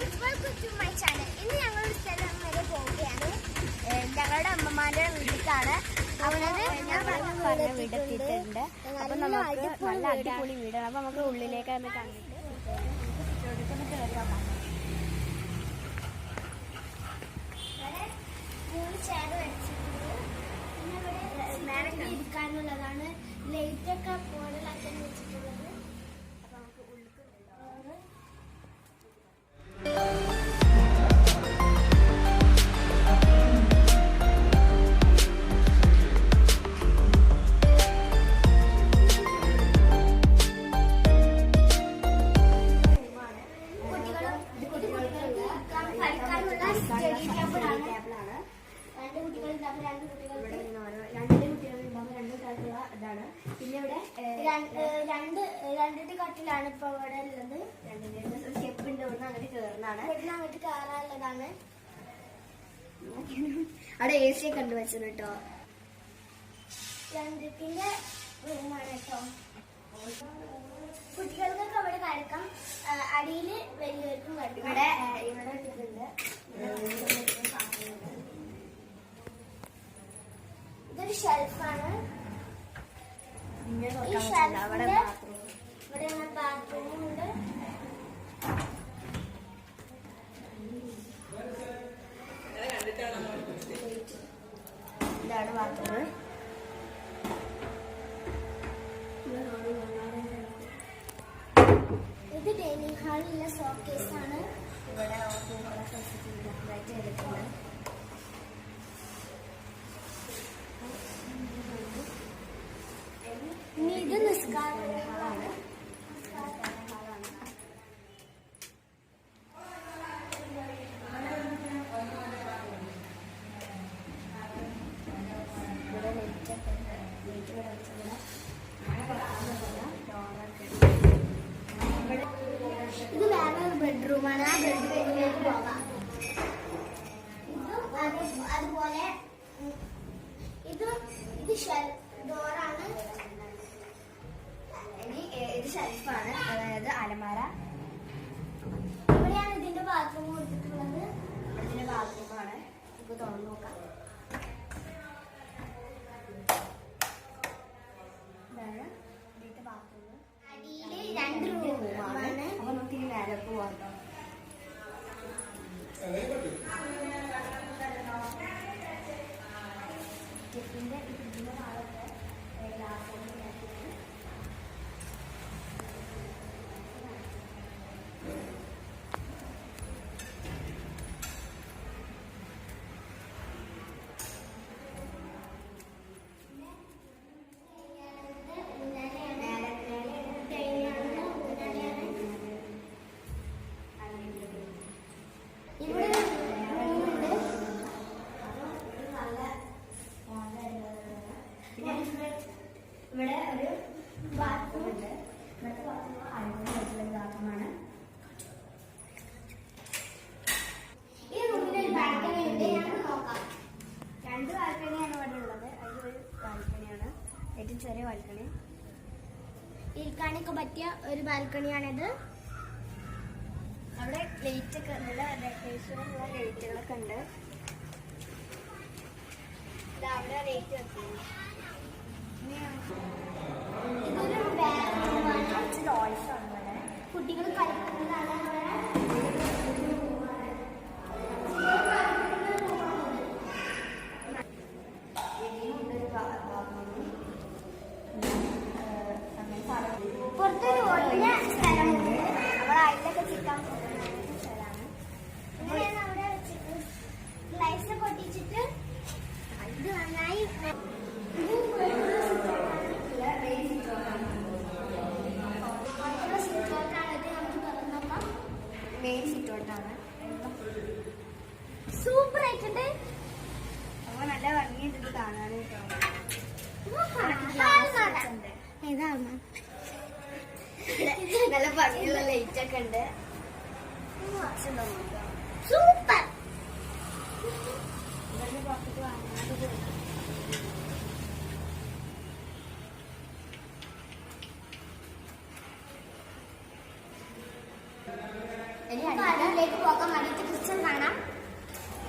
Friends welcome to my channel ഇന്ന് ഞങ്ങൾ ഒരു സ്ഥലം വരെ പോവുകയാണ്. ഞങ്ങളുടെ അമ്മമാരുടെ വീട്ടിലാണ്. അവനത് ഞാൻ പറഞ്ഞ വീട് എത്തിയിട്ടുണ്ട്. അപ്പൊ നമുക്ക് നല്ല അടിപൊളി വീടാണ്. അപ്പൊ നമുക്ക് ഉള്ളിലേക്ക് ഒന്ന് കണ്ടിട്ട് ഇരിക്കാനുള്ളതാണ്. ലൈറ്റൊക്കെ നോക്കാം മൂന്ന് ഇതാണ് പിന്നെ ഇവിടെ രണ്ട് രണ്ട് രണ്ടിട്ട് കട്ടിലാണ് ഇപ്പൊ ഇവിടെ ഉള്ളത്. രണ്ടിന്റെ സ്റ്റെപ്പ് ഉണ്ട് ഇവിടുന്ന് അങ്ങോട്ട് കയറുന്നതാണ് ഇവിടുന്ന് അങ്ങോട്ട് കയറാനുള്ളതാണ് അവിടെ എ സി ഒക്കെ ഉണ്ട് വെച്ചത് കേട്ടോ. രണ്ടിന്റെ റൂമാണ് കേട്ടോ. കുട്ടികൾക്കൊക്കെ അവിടെ കരക്കം അടിയിൽ വലിയവർക്കും കളിക്കാം ഇവിടെ ഇവിടെ ഇട്ടിട്ടുണ്ട്. ഇതൊരു ഷെൽഫാണ് അവിടെ ബാത്റൂം ഇവിടെ ബാത്റൂമും ഉണ്ട്. ഇതാണ് ബാത്റൂം ഇത് ഡൈനിങ് ഹാളിലുള്ള ഷോക്കേസ് ആണ്. ഇവിടെ പൂക്കളൊക്കെ വെച്ചിട്ടുണ്ട് ഇത് വേറെ ഒരു ബെഡ്റൂമാണ് ആ ബെഡ്റൂമിലേക്ക് പോകാം ഇതും അത് അതുപോലെ ഉം, ഇത് ഇത് ഷെൽ ഷെൽഫാണ്. അതായത് അലമാര. ഇവിടെയാണ് ഇതിന്റെ ബാത്റൂം കൊടുത്തിട്ടുള്ളത്. ഇതിന്റെ ബാത്റൂമാണ് ഇപ്പൊ തുറന്നു നോക്കാം. ഇതാണ് ഇതിന്റെ ബാത്റൂം അടിയിൽ രണ്ട് റൂമാണ് അപ്പൊ നമുക്ക് ഇനി മേലെ പോവാം ട്ടോ. സ്റ്റെപ്പിന്റെ ഇതിന്റെ ഭാഗത്ത് ഗ്ലാസ് കൊണ്ട് ഉണ്ടാക്കിയിട്ട് ഇവിടെ റൂമുണ്ട് പിന്നെ ഇവിടെ ഒരു ബാത്റൂം ഉണ്ട് ഇവിടുത്തെ ബാത്റൂം അടിപൊളി ആയിട്ടുള്ള ഒരു ബാത്റൂമാണ് ഈ റൂമിൽ ഒരു ബാൽക്കണി ഉണ്ട് ഞങ്ങൾക്ക് നോക്കാം രണ്ട് ബാൽക്കണിയാണ് ഇവിടെ ഉള്ളത് അതിലൊരു ബാൽക്കണിയാണ് ഏറ്റവും ചെറിയ ബാൽക്കണി ഇരിക്കാനൊക്കെ പറ്റിയ ഒരു ബാൽക്കണിയാണിത്. അവിടെ ലൈറ്റ് ഒക്കെ നല്ല ഡെക്കറേഷനുള്ള ലൈറ്റുകളൊക്കെ ഉണ്ട്. അവിടെ ലൈറ്റ് വെക്കുന്നു. സൂപ്പർ ആയിട്ടുണ്ട് അപ്പൊ നല്ല ഭംഗിയുണ്ട് കാണാൻ. ഇതാണ്? നല്ല ഭംഗിയുള്ള ലൈറ്റ് ഒക്കെ ഉണ്ട്. സൂപ്പർ. ഇനി അടുത്ത അതിലേക്ക് പോകാൻ വേണ്ടിയിട്ട് കിച്ചൺ കാണാം.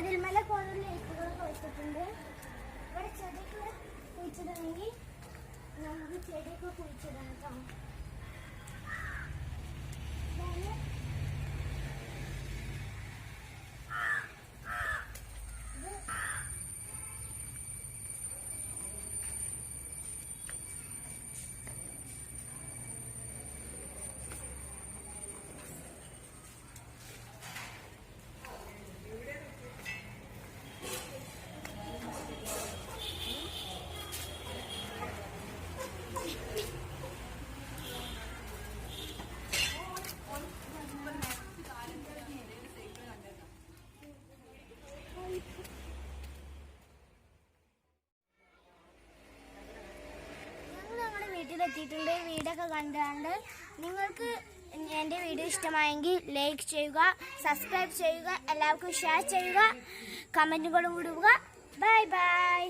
മതിൽമല കുറേ ലൈറ്റുകളൊക്കെ വെച്ചിട്ടുണ്ട് ഇവിടെ ചെടിയൊക്കെ കുഴിച്ചിടണമെങ്കിൽ നമുക്ക് ചെടിയൊക്കെ കുഴിച്ചിടണം കേട്ടോ. വീട്ടിലെത്തിയിട്ടുണ്ട്. വീടൊക്കെ കണ്ടാണ്ട് നിങ്ങൾക്ക് എന്റെ വീഡിയോ ഇഷ്ടമായെങ്കിൽ ലൈക്ക് ചെയ്യുക സബ്സ്ക്രൈബ് ചെയ്യുക എല്ലാവർക്കും ഷെയർ ചെയ്യുക കമന്റുകളും വിടുക ബൈ ബൈ.